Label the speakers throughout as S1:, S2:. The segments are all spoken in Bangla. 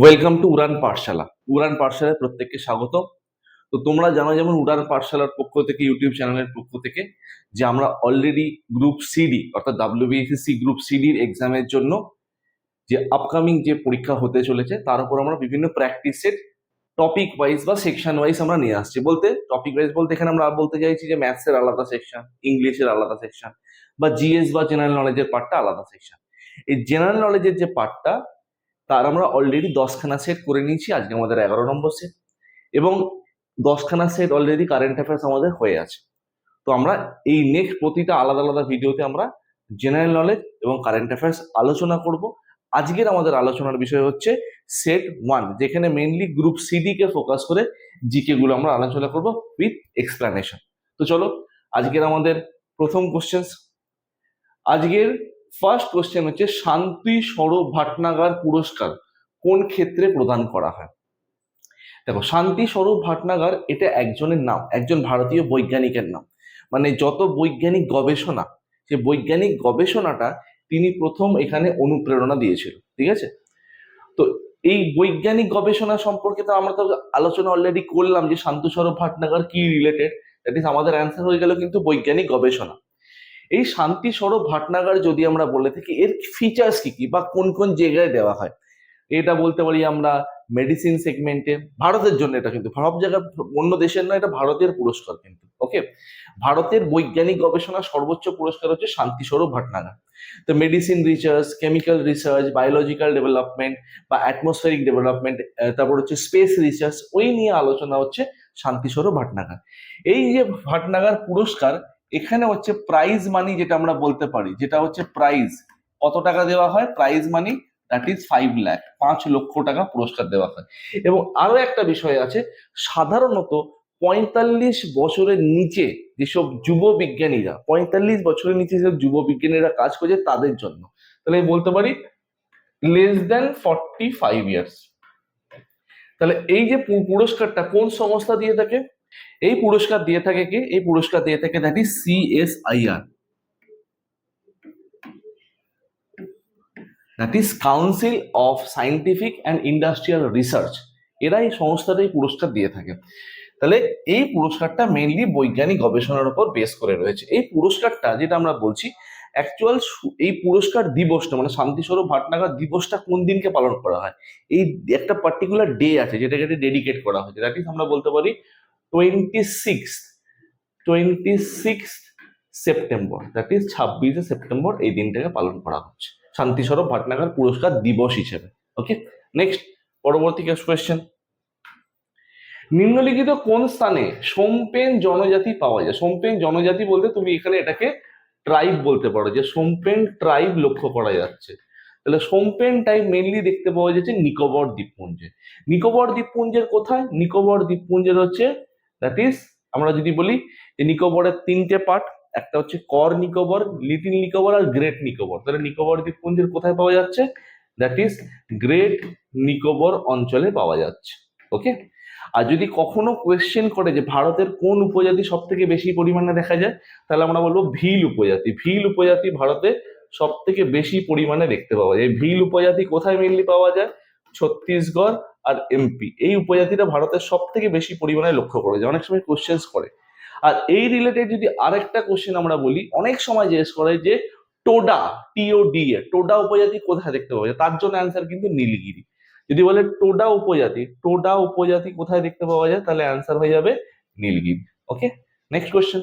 S1: ওয়েলকাম টু উড়ান পাঠশালা উড়ান পাঠশালায় প্রত্যেককে স্বাগত তো তোমরা জানো যেমন উড়ান পাঠশালার পক্ষ থেকে ইউটিউব চ্যানেলের পক্ষ থেকে, যে আমরা অলরেডি গ্রুপ সিডি অর্থাৎ ডাব্লিউবিএসএসসি গ্রুপ সিডির এক্সামের জন্য যে আপকামিং যে পরীক্ষা হতে চলেছে, তার উপর আমরা বিভিন্ন প্র্যাকটিসের টপিক ওয়াইজ বা সেকশন ওয়াইজ আমরা নিয়ে আসছি। বলতে টপিক ওয়াইজ বলতে এখানে আমরা বলতে চাইছি যে ম্যাথসের আলাদা সেকশন ইংলিশের আলাদা সেকশন বা জিএস বা জেনারেল নলেজের পার্টটা আলাদা সেকশন এই জেনারেল নলেজের যে পার্টটা তার আমরা অলরেডি দশখানা সেট করে নিয়েছি, আজকে আমাদের এগারো নম্বর সেট এবং দশখানা সেট অলরেডি কারেন্ট অ্যাফেয়ার্স আমাদের হয়ে আছে। তো আমরা এই নেক্সট প্রতিটা আলাদা আলাদা ভিডিওতে আমরা জেনারেল নলেজ এবং কারেন্ট অ্যাফেয়ার্স আলোচনা করব। আজকের আমাদের আলোচনার বিষয় হচ্ছে সেট ওয়ান যেখানে মেনলি গ্রুপ সিডি কে ফোকাস করে জিকে গুলো আমরা আলোচনা করব উইথ এক্সপ্লানেশন তো চলো, আজকের আমাদের প্রথম কোশ্চেন আজকের ফার্স্ট কোশ্চেন হচ্ছে, শান্তি স্বরূপ ভাটনাগার পুরস্কার কোন ক্ষেত্রে প্রদান করা হয়? দেখো, শান্তি স্বরূপ ভাটনাগার এটা একজনের নাম, একজন ভারতীয় বৈজ্ঞানিকের নাম। মানে যত বৈজ্ঞানিক গবেষণা, সে বৈজ্ঞানিক গবেষণাটা তিনি প্রথম এখানে অনুপ্রেরণা দিয়েছিল, ঠিক আছে? তো এই বৈজ্ঞানিক গবেষণা সম্পর্কে তো আমরা তো আলোচনা অলরেডি করলাম যে শান্তি স্বরূপ ভাটনাগার কি রিলেটেড দ্যাট ইজ আমাদের অ্যান্সার হয়ে গেল কিন্তু বৈজ্ঞানিক গবেষণা। এই শান্তি স্বরূপ ভাটনাগার যদি আমরা বলে থাকি, এর ফিচার্স কি কি বা কোন কোন জায়গায় দেওয়া হয়? এটা বলতে পারি আমরা মেডিসিন সেগমেন্টে ভারতের জন্য এটা কিন্তু, সব জায়গায় অন্য দেশের নয়, এটা ভারতের পুরস্কার কিন্তু ওকে ভারতের বৈজ্ঞানিক গবেষণার সর্বোচ্চ পুরস্কার হচ্ছে শান্তি স্বরূপ ভাটনাগার। তো medicine research chemical research biological development বা অ্যাটমসফেরিক ডেভেলপমেন্ট তারপর হচ্ছে স্পেস রিসার্চ ওই নিয়ে আলোচনা হচ্ছে শান্তি স্বরূপ ভাটনাগার। এই যে ভাটনাগার পুরস্কার এখানে হচ্ছে প্রাইজ মানি যেটা আমরা বলতে পারি, যেটা হচ্ছে প্রাইজ কত টাকা দেওয়া হয়? Prize money that is five lakh পাঁচ লক্ষ টাকা পুরস্কার দেওয়া হয়। এবং আরও একটা বিষয় আছে, সাধারণত পঁয়তাল্লিশ বছরের নিচে যেসব যুব বিজ্ঞানীরা, পঁয়তাল্লিশ বছরের নিচে যেসব যুব বিজ্ঞানীরা কাজ করছে তাদের জন্য। তাহলে আমি বলতে পারি less than forty five years তাহলে এই যে পুরস্কারটা কোন সংস্থা দিয়ে থাকে? এই পুরস্কার দিয়ে থাকে কি? এই পুরস্কার দিয়ে থাকে is CSIR that is council of scientific and industrial research এরা এই সংস্থাটা এই পুরস্কার দিয়ে থাকে। তাহলে এই পুরস্কারটা মেইনলি বৈজ্ঞানিক গবেষণার উপর বেস করে রয়েছে। এই পুরস্কারটা যেটা আমরা বলছি অ্যাকচুয়াল এই পুরস্কার দিবসটা মানে শান্তিস্বরূপ ভাটনাগর দিবসটা কোন দিনকে পালন করা হয়? এই একটা পার্টিকুলার ডে আছে, যেটাকে ডেডিকেট করা হয়েছে। দ্যাট ইজ আমরা বলতে পারি twenty six twenty six September that is ছাব্বিশে সেপ্টেম্বর এই দিনটাকে পালন করা হচ্ছে। শান্তিস্বরূপ ভাটনাগর পুরস্কার দিবস হিসেবে ওকে নেক্সট পরবর্তী কোয়েশ্চেন নিম্নলিখিত কোন স্থানে সোমপেন জনজাতি পাওয়া যায়? সোমপেন জনজাতি বলতে তুমি এখানে এটাকে ট্রাইব বলতে পারো, যে সোমপেন ট্রাইব লক্ষ্য করা যাচ্ছে। তাহলে সোমপেন টাইপ মেনলি দেখতে পাওয়া যাচ্ছে নিকোবর দ্বীপপুঞ্জে। নিকোবর দ্বীপপুঞ্জের কোথায়? নিকোবর দ্বীপপুঞ্জের হচ্ছে দ্যাট ইজ আমরা যদি বলি যে নিকোবরের তিনটে পার্ট একটা হচ্ছে কর নিকোবর, লিটিল নিকোবর আর গ্রেট নিকোবর। তাহলে নিকোবর দ্বীপপুঞ্জের কোথায় পাওয়া যাচ্ছে? দ্যাট ইজ গ্রেট নিকোবর অঞ্চলে পাওয়া যাচ্ছে। ওকে আর যদি কখনো কোয়েশ্চেন করে যে ভারতের কোন উপজাতি সব থেকে বেশি পরিমাণে দেখা যায়, তাহলে আমরা বলব ভিল উপজাতি। ভিল উপজাতি ভারতে সব থেকে বেশি পরিমাণে দেখতে পাওয়া যায়। ভিল উপজাতি কোথায় মেনলি পাওয়া যায়? ছত্তিশগড় আর এমপি এই উপজাতিটা ভারতের সব থেকে বেশি পরিমাণে লক্ষ্য করা যায়, অনেক সময় কোশ্চেন্স করে। আর এই রিলেটেড যদি আরেকটা কোশ্চেন আমরা বলি, অনেক সময় জিজ্ঞেস করে যে, টোডা টিও ডি এ টোডা উপজাতি কোথায় দেখতে পাওয়া যায় তার জন্য অ্যান্সার কিন্তু নীলগিরি। যদি বলে টোডা উপজাতি টোডা উপজাতি কোথায় দেখতে পাওয়া যায়? তাহলে অ্যান্সার হয়ে যাবে নীলগিরি। ওকে নেক্সট কোশ্চেন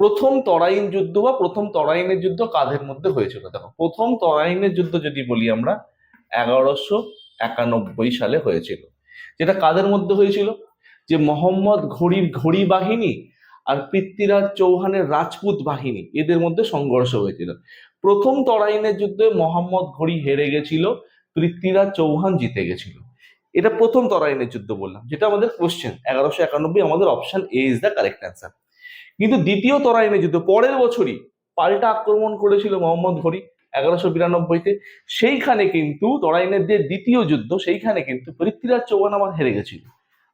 S1: প্রথম তরাইন যুদ্ধ বা প্রথম তরাইনের যুদ্ধ কাদের মধ্যে হয়েছিল? দেখো, প্রথম তরাইনের যুদ্ধ যদি বলি আমরা, এগারোশো একানব্বই সালে হয়েছিল। যেটা কাদের মধ্যে হয়েছিল? যে মোহাম্মদ ঘড়ির ঘড়ি বাহিনী আর পৃথ্বীরাজ চৌহানের রাজপুত বাহিনী, এদের মধ্যে সংঘর্ষ হয়েছিল। প্রথম তরাইনের যুদ্ধে মোহাম্মদ ঘড়ি হেরে গেছিল, পৃথ্বীরাজ চৌহান জিতে গেছিল। এটা প্রথম তরাইনের যুদ্ধ বললাম, যেটা আমাদের কোশ্চেন এগারোশো একানব্বই আমাদের option A is the correct answer কিন্তু দ্বিতীয় তরাইনের যুদ্ধ, পরের বছরই পাল্টা আক্রমণ করেছিল মোহাম্মদ ঘড়ি এগারোশো বিরানব্বইতে সেইখানে কিন্তু তরাইনের যে দ্বিতীয় যুদ্ধ, সেইখানে কিন্তু পৃথ্বীরাজ চৌহান আবার হেরে গেছিল।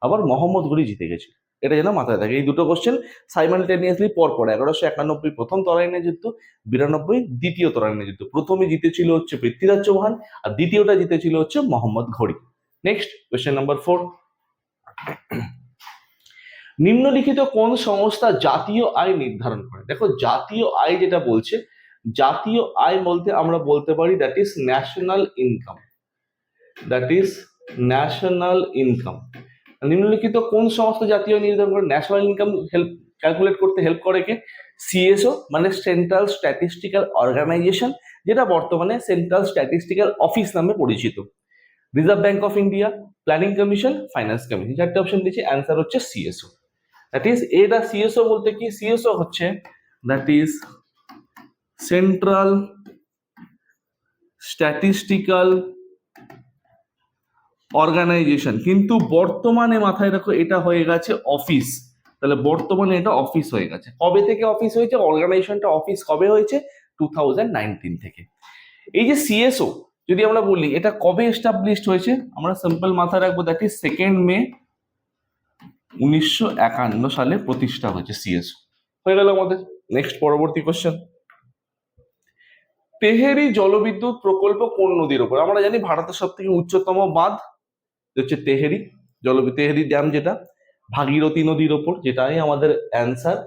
S1: আবার মোহাম্মদ ঘড়ি জিতে গেছিল। এটা যেন মাথায় থাকে। এই দুটো কোশ্চেন সাইমালটেনিয়াসলি পরপর, এগারোশো একানব্বই প্রথম তরাইনের যুদ্ধ, বিরানব্বই দ্বিতীয় তরাইনে যুদ্ধ। প্রথমে জিতেছিল হচ্ছে পৃথ্বীরাজ চৌহান আর দ্বিতীয়টা জিতেছিল হচ্ছে মোহাম্মদ ঘড়ি। নেক্সট কোয়েশ্চেন নাম্বার ফোর নিম্নলিখিত কোন সংস্থা জাতীয় আয় নির্ধারণ করে? দেখো, জাতীয় আয় যেটা বলছে জাতীয় আয় বলতে আমরা বলতে পারি that is national income that is national income নিম্নলিখিত কোন সংস্থা জাতীয় নির্ধারণ করে ন্যাশনাল ইনকাম হেল্প ক্যালকুলেট করতে হেল্প করে কে? সিএসও মানে সেন্ট্রাল স্ট্যাটিস্টিক্যাল অর্গানাইজেশন যেটা বর্তমানে সেন্ট্রাল স্ট্যাটিস্টিক্যাল অফিস নামে পরিচিত। Reserve bank of India planning commission finance commission চারটে অপশন দিয়েছি অ্যান্সার হচ্ছে সিএসও দ্যাট ইজ এটা সিএসও বলতে কি? সিএসও হচ্ছে that is central statistical organisation কিন্তু বর্তমানে মাথায় রাখো, এটা হয়ে গেছে অফিস তাহলে বর্তমানে এটা অফিস হয়ে গেছে। কবে থেকে অফিস হয়েছে? অর্গানাইজেশনটা অফিস কবে হয়েছে? টু থেকে। এই যে সিএসও যদি আমরা বলি, এটা কবে এস্টাবলিশড হয়েছে? আমরা সিম্পল মাথায় রাখব দ্যাট ইজ সেকেন্ড মে উনিশশো একান্ন সালে প্রতিষ্ঠা হয়েছে সিএসও হয়ে গেল আমাদের। নেক্সট পরবর্তী কোশ্চেন তেহেরি জলবিদ্যুৎ প্রকল্প কোন নদীর উপর? আমরা জানি ভারতের সব থেকে উচ্চতম বাঁধ হচ্ছে তেহেরি জল তেহেরি ড্যাম যেটা, ভাগীরথী নদীর ওপর যেটাই আমাদের অ্যান্সার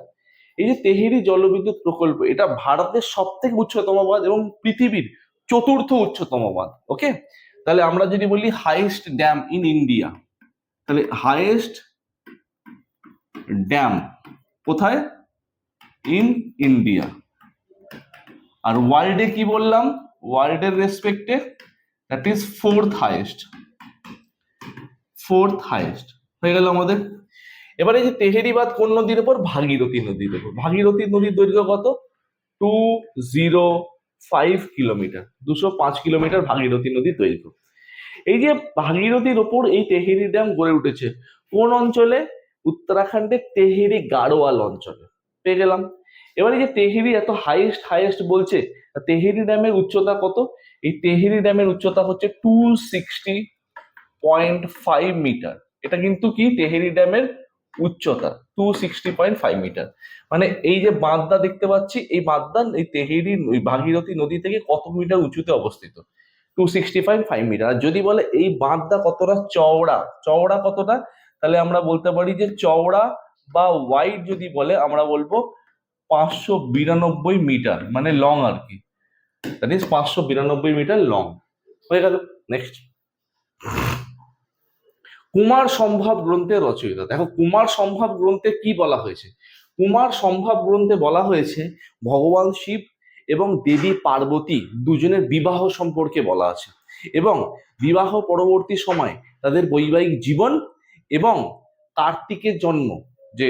S1: এই যে তেহেরি জলবিদ্যুৎ প্রকল্প, এটা ভারতের সব থেকে উচ্চতম বাঁধ এবং পৃথিবীর চতুর্থ উচ্চতম বাঁধ ওকে তাহলে আমরা যদি বলি হাইয়েস্ট ড্যাম ইন ইন্ডিয়া তাহলে হাইয়েস্ট ড্যাম কোথায়? ইন ইন্ডিয়া আর ওয়ার্ল্ডে কি বললাম? ওয়ার্ল্ডের রেসপেক্টে that is fourth highest fourth highest হয়ে গেল আমাদের। এবারে যে তেহেরি বাঁধ কোন নদীর উপর? ভাগীরথী নদীর উপর। ভাগীরথী নদীর দৈর্ঘ্য কত? Two zero five kilometre. দুশো পাঁচ কিলোমিটার ভাগীরথী নদীর দৈর্ঘ্য। এই যে ভাগীরথীর ওপর এই তেহেরি ড্যাম গড়ে উঠেছে, কোন অঞ্চলে? উত্তরাখণ্ডের তেহেরি গাড়োয়াল অঞ্চলে। পেয়ে গেলাম। এবারে যে তেহেরি এত হাইয়েস্ট হাইয়েস্ট বলছে তেহেরি ড্যামের উচ্চতা কত? এই তেহেরি ড্যামের উচ্চতা হচ্ছে two sixty point five metre এটা কিন্তু কি? তেহেরি ড্যামের উচ্চতা two sixty point five metre মানে এই যে বাঁধটা দেখতে পাচ্ছি, এই বাঁধটা এই তেহেরি ভাগীরথী নদী থেকে কত মিটার উঁচুতে অবস্থিত? Two sixty five five metre যদি বলে এই বাঁধটা কতটা? চওড়া। চওড়া কতটা? তাহলে আমরা বলতে পারি যে চওড়া বা ওয়াইড যদি বলে, আমরা বলব পাঁচশো বিরানব্বই মিটার মানে লং আর কি। দ্যাট ইজ পাঁচশো বিরানব্বই মিটার লং হয়ে গেল নেক্সট কুমার সম্ভব গ্রন্থের রচয়িতা। দেখো, কুমার সম্ভব গ্রন্থে কি বলা হয়েছে? কুমার সম্ভব গ্রন্থে বলা হয়েছে, ভগবান শিব এবং দেবী পার্বতী দুজনের বিবাহ সম্পর্কে বলা আছে। এবং বিবাহ পরবর্তী সময় তাদের বৈবাহিক জীবন এবং কার্তিকের জন্ম, যে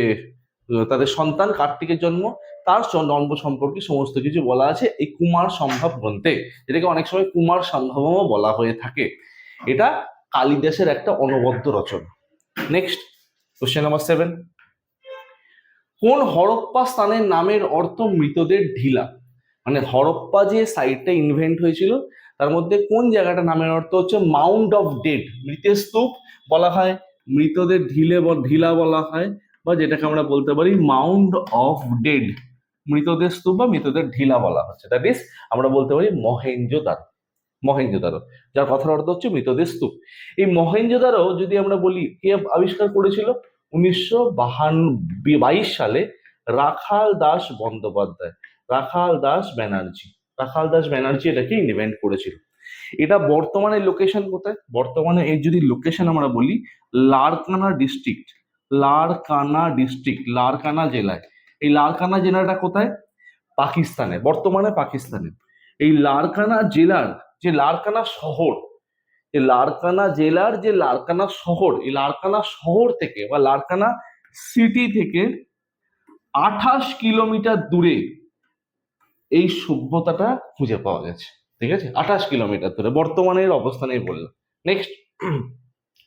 S1: তাদের সন্তান কার্তিকের জন্ম, তার জন্ম সম্পর্কে সমস্ত কিছু বলা আছে এই কুমার সম্ভব গ্রন্থে যেটাকে অনেক সময় কুমার সম্ভবও বলা হয়ে থাকে। এটা কালিদাসের একটা অনবদ্য রচনা। নেক্সট কোশ্চেন নাম্বার সেভেন কোন হরপ্পা স্থানের নামের অর্থ মৃতদের ঢিলা? মানে হরপ্পা যে সাইটটা ইনভেন্ট হয়েছিল, তার মধ্যে কোন জায়গাটা নামের অর্থ হচ্ছে মাউন্ট অফ ডেড মৃতের স্তূপ বলা হয়, মৃতদের ঢিলে ঢিলা বলা হয় বা যেটাকে আমরা বলতে পারি মাউন্ট অফ ডেড মৃতদের স্তূপ বা মৃতদের ঢিলা বলা হচ্ছে। দ্যাট ইজ আমরা বলতে পারি মহেঞ্জোদারো মহেঞ্জোদারো যার কথার অর্থ হচ্ছে মৃতদের স্তূপ। এই মহেঞ্জোদারো যদি আমরা বলি, কে আবিষ্কার করেছিল? উনিশশো বাহান্ন বাইশ সালে রাখাল দাস বন্দ্যোপাধ্যায়, রাখাল দাস ব্যানার্জি। রাখাল দাস ব্যানার্জি এটাকে ইনভেন্ট করেছিল। এটা বর্তমানে লোকেশন কোথায়? বর্তমানে এর যদি লোকেশন আমরা বলি, লারকানা ডিস্ট্রিক্ট লারকানা ডিস্ট্রিক্ট লারকানা জেলায়। এই লারকানা জেলাটা কোথায়? পাকিস্তানে, বর্তমানে পাকিস্তানে। এই লারকানা জেলার যে লারকানা শহর, এই লারকানা জেলার যে লারকানা শহর, এই লারকানা শহর থেকে বা লারকানা সিটি থেকে আঠাশ কিলোমিটার দূরে এই সভ্যতাটা খুঁজে পাওয়া গেছে। ঠিক আছে? আঠাশ কিলোমিটার দূরে। বর্তমানের অবস্থানেই বললাম। নেক্সট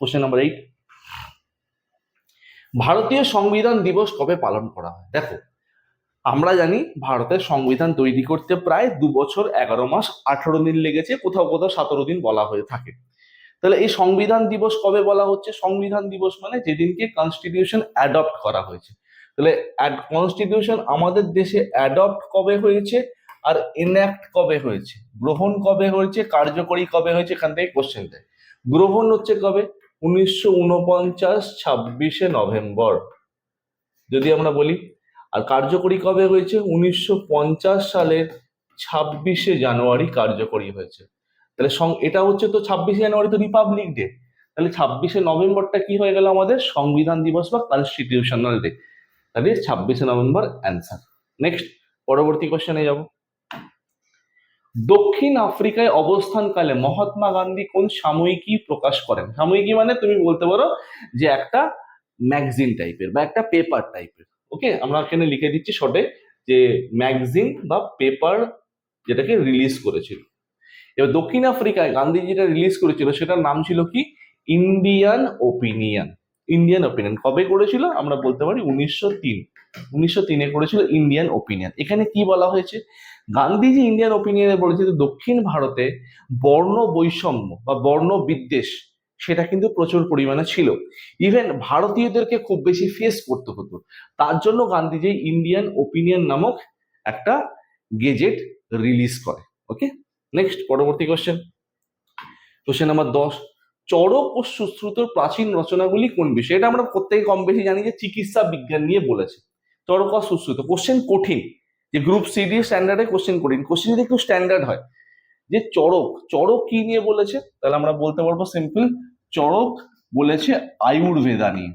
S1: কোশ্চেন নাম্বার এইট ভারতীয় সংবিধান দিবস কবে পালন করা হয়? দেখো, আমরা জানি ভারতের সংবিধান তৈরি করতে প্রায় দু বছর এগারো মাস আঠারো দিন লেগেছে, কোথাও কোথাও সতেরো দিন বলা হয়ে থাকে। তাহলে এই সংবিধান দিবস কবে বলা হচ্ছে? সংবিধান দিবস মানে যেদিনকে কনস্টিটিউশন অ্যাডপ্ট করা হয়েছে। তাহলে কনস্টিটিউশন আমাদের দেশে অ্যাডপ্ট কবে হয়েছে আর ইনঅ্যাক্ট কবে হয়েছে? গ্রহণ কবে হয়েছে? কার্যকরী কবে হয়েছে? এখান থেকে কোশ্চেন দেয়। গ্রহণ হচ্ছে কবে? উনিশশো উনপঞ্চাশ ছাব্বিশে নভেম্বর। যদি আমরা বলি, আর কার্যকরী কবে হয়েছে? উনিশশো পঞ্চাশ সালের ছাব্বিশে জানুয়ারি কার্যকরী হয়েছে। তাহলে এটা হচ্ছে তো ছাব্বিশে জানুয়ারি তো রিপাবলিক ডে। তাহলে ছাব্বিশে নভেম্বরটা কি হয়ে গেল আমাদের? সংবিধান দিবস বা কনস্টিটিউশনাল ডে তাহলে ছাব্বিশে নভেম্বর অ্যান্সার নেক্সট পরবর্তী কোশ্চেনে যাব। দক্ষিণ আফ্রিকায় অবস্থানকালে মহাত্মা গান্ধী কোন সাময়িকী প্রকাশ করেন? সাময়িকী মানে তুমি বলতে পারো যে একটা ম্যাগজিন টাইপের বা একটা পেপার টাইপের। ওকে? আমরা এখানে লিখে দিচ্ছি শর্টে যে ম্যাগাজিন বা পেপার যেটাকে রিলিজ করেছিল। এবার দক্ষিণ আফ্রিকায় গান্ধী যেটা রিলিজ করেছিল, সেটার নাম ছিল কি? Indian opinion. ইন্ডিয়ান ওপিনিয়ন কবে করেছিল? আমরা বলতে পারি উনিশশো তিন। উনিশশো তিনে করেছিল ইন্ডিয়ান ওপিনিয়ন এখানে কি বলা হয়েছে? গান্ধীজি ইন্ডিয়ান ওপিনিয়নে বলেছে যে দক্ষিণ ভারতে বর্ণ বৈষম্য বা বর্ণ বিদ্বেষ, সেটা কিন্তু প্রচুর পরিমাণে ছিল। ইভেন ভারতীয়দেরকে খুব বেশি ফেস করতে হতো। তার জন্য গান্ধীজি ইন্ডিয়ান ওপিনিয়ন নামক একটা গেজেট রিলিজ করে। ওকে নেক্সট পরবর্তী কোশ্চেন কোশ্চেন নাম্বার দশ। চরক ও সুশ্রুতর প্রাচীন রচনাগুলি কোন বিষয়? এটা আমরা প্রত্যেকে কম বেশি জানি যে চিকিৎসা বিজ্ঞান নিয়ে বলেছে। চরক আর সুশ্রুত কোশ্চেন কঠিন। যে গ্রুপ সি ডি স্ট্যান্ডার্ডে কোশ্চেন কঠিন। কোশ্চেন যদি একটু স্ট্যান্ডার্ড হয়। যে চরক চরক কি নিয়ে বলেছে? তাহলে আমরা বলতে পারব সিম্পল চরক বলেছে আয়ুর্বেদা নিয়ে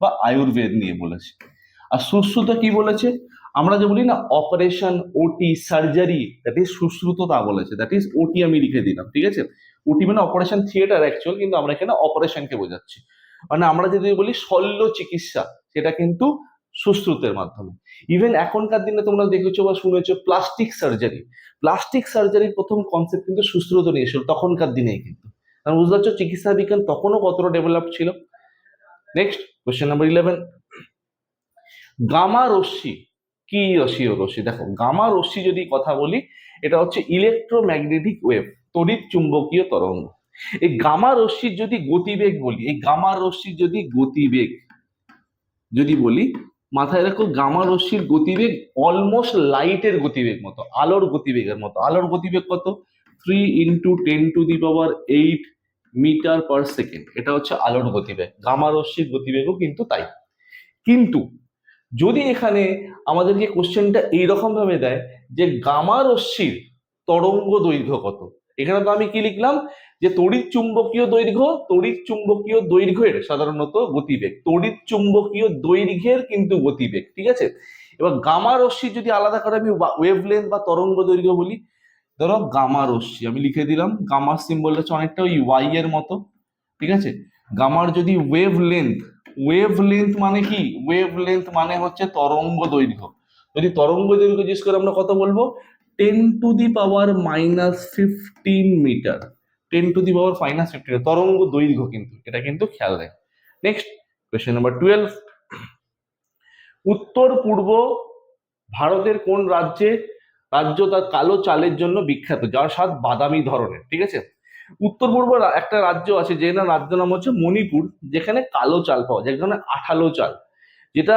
S1: বা আয়ুর্বেদ নিয়ে বলেছে। আর সুশ্রুত কি বলেছে? আমরা যে বলি না operation OT surgery that is Sushruta তা বলেছে। দ্যাট ইজ ওটি আমি লিখে দিলাম, ঠিক আছে? ওটি মানে অপারেশন থিয়েটার অ্যাকচুয়াল কিন্তু আমরা এখানে অপারেশনকে বোঝাচ্ছি। মানে আমরা যদি বলি শল্য চিকিৎসা, সেটা কিন্তু সুশ্রুতের মাধ্যমে। ইভেন এখনকার দিনে তোমরা দেখেছ বা শুনেছো প্লাস্টিক সার্জারি প্লাস্টিক সার্জারির প্রথম কনসেপ্ট কিন্তু সুশ্রুত নিয়ে এসেছিল তখনকার দিনে কিন্তু। কারণ বুঝতে পারছ, চিকিৎসা বিজ্ঞান তখনও কতটা ডেভেলপ ছিল? Next question number eleven gamma রশ্মি কি রশ্মি ও রশ্মি? দেখো, গামা রশ্মি যদি কথা বলি, এটা হচ্ছে ইলেকট্রোম্যাগনেটিক ওয়েভ তড়িৎ চুম্বকীয় তরঙ্গ। এই গামা রশ্মির যদি গতিবেগ বলি, এই গামা রশ্মির যদি গতিবেগ যদি বলি, মাথায় রাখো, গামা রশ্মির গতিবেগ অলমোস্ট লাইটের গতিবেগ মতো, আলোর গতিবেগের মতো। আলোর গতিবেগ কত? Three into ten to the power eight metre per second এটা হচ্ছে আলোর গতিবেগ। গামা রশ্মির গতিবেগও কিন্তু তাই। কিন্তু যদি এখানে আমাদেরকে কোশ্চেনটা এইরকম ভাবে দেয় যে গামা রশ্মির তরঙ্গ দৈর্ঘ্য কত? এখানে তো আমি কি লিখলাম? যে তড়িৎ চুম্বকীয় দৈর্ঘ্য, তড়িৎ চুম্বকীয় দৈর্ঘ্যের সাধারণত গতিবেগ, তড়িৎ চুম্বকীয় দৈর্ঘ্যের কিন্তু গতিবেগ, ঠিক আছে? এবার গামা রশ্মি যদি আলাদা করে আমি ওয়েভ লেন্থ বা তরঙ্গ দৈর্ঘ্য বলি, ধরো গামা রশ্মি, আমি লিখে দিলাম, গামার সিম্বলটা হচ্ছে অনেকটা ওই ওয়াই এর মতো, ঠিক আছে? গামার যদি ওয়েভ লেন্থ ওয়েভ লেন্থ মানে কি? ওয়েভ লেন্থ মানে হচ্ছে তরঙ্গ দৈর্ঘ্য। যদি তরঙ্গ দৈর্ঘ্য জিজ্ঞেস করে আমরা কত বলব? Ten to the power minus fifteen metre ten to the power minus fifteen তরঙ্গ দৈর্ঘ্য কিন্তু, এটা কিন্তু খেয়াল রাখ। নেক্সট কোয়েশ্চেন নাম্বার টুয়েলভ উত্তর, পূর্ব ভারতের কোন রাজ্যে রাজ্য তার কালো চালের জন্য বিখ্যাত? যার স্বাদ বাদামি ধরনের, ঠিক আছে? উত্তর পূর্ব একটা রাজ্য আছে, যে না রাজ্য নাম হচ্ছে মণিপুর, যেখানে কালো চাল পাওয়া যায়, এক ধরনের আঠালো চাল, যেটা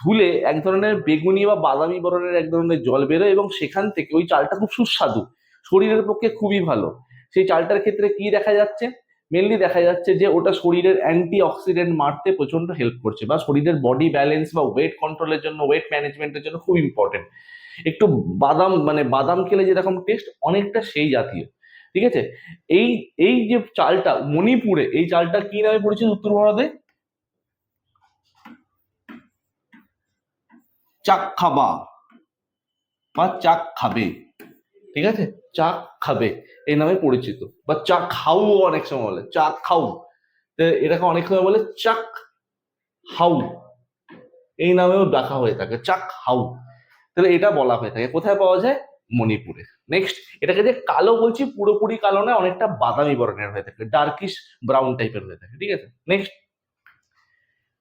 S1: ধুলে এক ধরনের বেগুনি বা বাদামি বরণের এক ধরনের জল বেরোয় এবং সেখান থেকে ওই চালটা খুব সুস্বাদু, শরীরের পক্ষে খুবই ভালো। সেই চালটার ক্ষেত্রে কি দেখা যাচ্ছে? মেনলি দেখা যাচ্ছে যে ওটা শরীরের অ্যান্টি অক্সিডেন্ট মারতে প্রচণ্ড হেল্প করছে বা শরীরের বডি ব্যালেন্স বা ওয়েট কন্ট্রোলের জন্য ওয়েট ম্যানেজমেন্টের জন্য খুব ইম্পর্টেন্ট একটু বাদাম মানে বাদাম খেলে যেরকম টেস্ট অনেকটা সেই জাতীয়। ঠিক আছে? এই এই যে চালটা মণিপুরে, এই চালটা কি নামে পরিচিত উত্তর ভারতে? চাক খাবা। বা চাক খাবে। ঠিক আছে? চাক খাবে, এই নামে পরিচিত। বা চা খাও অনেক সময় বলে চা খাও। তো এটাকে অনেক সময় বলে চাক হাউ। এই নামেও ডাকা হয়ে থাকে, চাক হাউ। তাহলে এটা বলা হয়ে থাকে। কোথায় পাওয়া যায়? মণিপুরে। নেক্সট এটাকে যে কালো বলছি, পুরোপুরি কালো নয়, অনেকটা বাদামি বর্ণের হয়ে থাকে ডার্কিশ ব্রাউন টাইপের হয়ে থাকে, ঠিক আছে? নেক্সট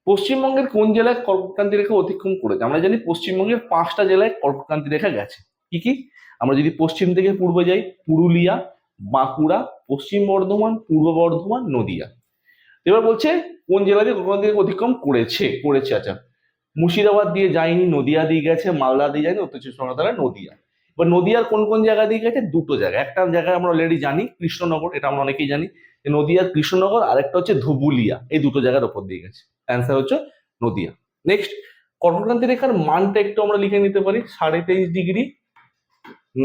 S1: পশ্চিমবঙ্গের কোন জেলায় কর্কটক্রান্তি রেখা অতিক্রম করেছে? আমরা জানি পশ্চিমবঙ্গের পাঁচটা জেলায় কর্কটক্রান্তি রেখা গেছে। কি কি? আমরা যদি পশ্চিম থেকে পূর্বে যাই, পুরুলিয়া, বাঁকুড়া, পশ্চিম বর্ধমান, পূর্ব বর্ধমান, নদিয়া। এবার বলছে, কোন জেলা দিয়ে কোন দিকে অতিক্রম করেছে? করেছে আচ্ছা। মুর্শিদাবাদ দিয়ে যায়নি, নদিয়া দিয়ে গেছে, মালদা দিয়ে যায়নি উত্তর চব্বিশ পরগনা নদিয়া। এবার নদিয়ার কোন কোন জায়গা দিয়ে গেছে? দুটো জায়গা। একটা জায়গায় আমরা অলরেডি জানি, কৃষ্ণনগর, এটা আমরা অনেকেই জানি। নদিয়ার কৃষ্ণনগর আর একটা হচ্ছে ধুবুলিয়া। এই দুটো জায়গার ওপর দিয়ে গেছে। অ্যান্সার হচ্ছে নদিয়া। নেক্সট কর্কটক্রান্তি রেখার মানটা একটু আমরা লিখে নিতে পারি। সাড়ে তেইশ ডিগ্রি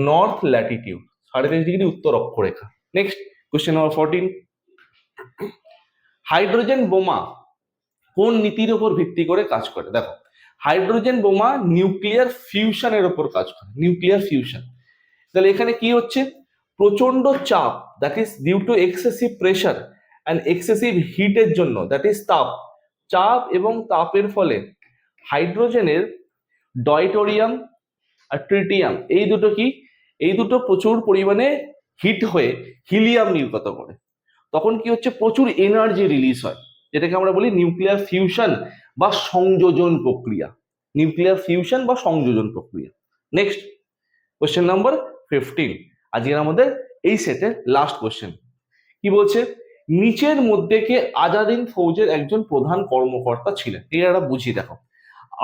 S1: নর্থ ল্যাটিটিউড সাড়ে তেইশ ডিগ্রি উত্তর অক্ষরেখা। Next question number fourteen hydrogen বোমা কোন নীতির উপর ভিত্তি করে কাজ করে? দেখো হাইড্রোজেন বোমা নিউক্লিয়ার ফিউশনের উপর কাজ করে, নিউক্লিয়ার ফিউশন। তাহলে এখানে কি হচ্ছে? প্রচণ্ড চাপ that is due to excessive pressure and excessive হিটের জন্য দ্যাট ইজ তাপ। চাপ এবং তাপের ফলে হাইড্রোজেনের ডয়টোরিয়াম আর ট্রিটিয়াম, এই দুটো কি? এই দুটো প্রচুর পরিমাণে হিট হয়ে হিলিয়াম নির্গত করে। তখন কি হচ্ছে? প্রচুর এনার্জি রিলিজ হয়, যেটাকে আমরা বলি নিউক্লিয়ার ফিউশন বা সংযোজন প্রক্রিয়া নিউক্লিয়ার ফিউশন বা সংযোজন প্রক্রিয়া। নেক্সট কোশ্চেন নাম্বার ফিফটিন আজকের আমাদের এই সেটের লাস্ট কোশ্চেন কি বলছে? নিচের মধ্যে কে আজাদিন ফৌজের একজন প্রধান কর্মকর্তা ছিলেন? এটা বুঝি দেখো।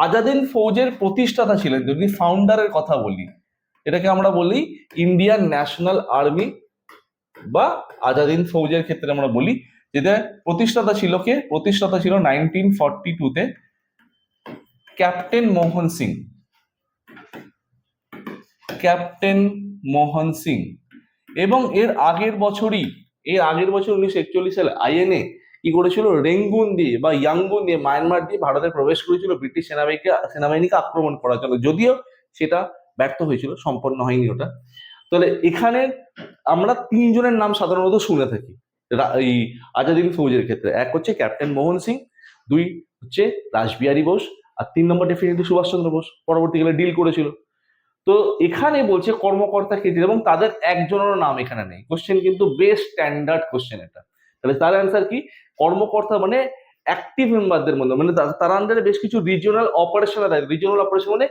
S1: আজাদিন ফৌজের প্রতিষ্ঠাতা ছিলেন, যদি ফাউন্ডারের কথা বলি, এটাকে আমরা বলি ইন্ডিয়ান ন্যাশনাল আর্মি বা আজাদিন ফৌজের ক্ষেত্রে আমরা বলি যেটা প্রতিষ্ঠাতা ছিল কে? প্রতিষ্ঠাতা ছিল নাইনটিন ফর্টি টুতে ক্যাপ্টেন মোহন সিং। ক্যাপ্টেন মোহন সিং। এবং এর আগের বছরই, এর আগের বছর উনিশশো একচল্লিশ সালে আইএনএ কি করেছিল? রেঙ্গুন দিয়ে বা ইয়াঙ্গুন দিয়ে, মায়ানমার দিয়ে ভারতে প্রবেশ করেছিল। ব্রিটিশ সেনাবাহিনীকে সেনাবাহিনীকে আক্রমণ করার জন্য। যদিও সেটা ব্যর্থ হয়েছিল, সম্পন্ন হয়নি ওটা। তাহলে এখানে আমরা তিনজনের নাম সাধারণত শুনে থাকি। এই আজাদিন ফৌজের ক্ষেত্রে। এক হচ্ছে ক্যাপ্টেন মোহন সিং, দুই হচ্ছে রাসবিহারী বোস, আর তিন নম্বর ডেফিনেটলি সুভাষচন্দ্র বোস, পরবর্তীকালে ডিল করেছিল। তো এখানে বলছে কর্মকর্তা কে এবং তাদের একজনেরও নাম এখানে নেই। কোশ্চেন কিন্তু বেশ স্ট্যান্ডার্ড কোশ্চেন এটা। তাহলে তার অ্যান্সার কি? কর্মকর্তা মানে অ্যাক্টিভ মেম্বারদের মধ্যে মানে তার আন্ডারে বেশ কিছু রিজিওনাল অপারেশন রিজিওনাল অপারেশন মানে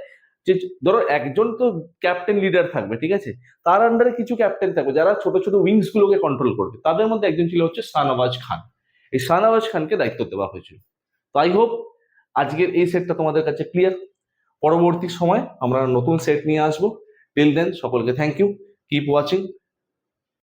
S1: যে ধরো একজন তো ক্যাপ্টেন লিডার থাকবে, ঠিক আছে? তার আন্ডারে কিছু ক্যাপ্টেন থাকবে, যারা ছোট ছোট উইংস গুলোকে কন্ট্রোল করবে। তাদের মধ্যে একজন ছিল হচ্ছে শাহনওয়াজ খান। এই শাহনওয়াজ খানকে দায়িত্ব দেওয়া হয়েছিল। তো আই হোপ আজকের এই সেটটা তোমাদের কাছে ক্লিয়ার পরবর্তী সময় আমরা নতুন সেট নিয়ে আসব। টিল দেন সকলকে থ্যাংক ইউ কিপ ওয়াচিং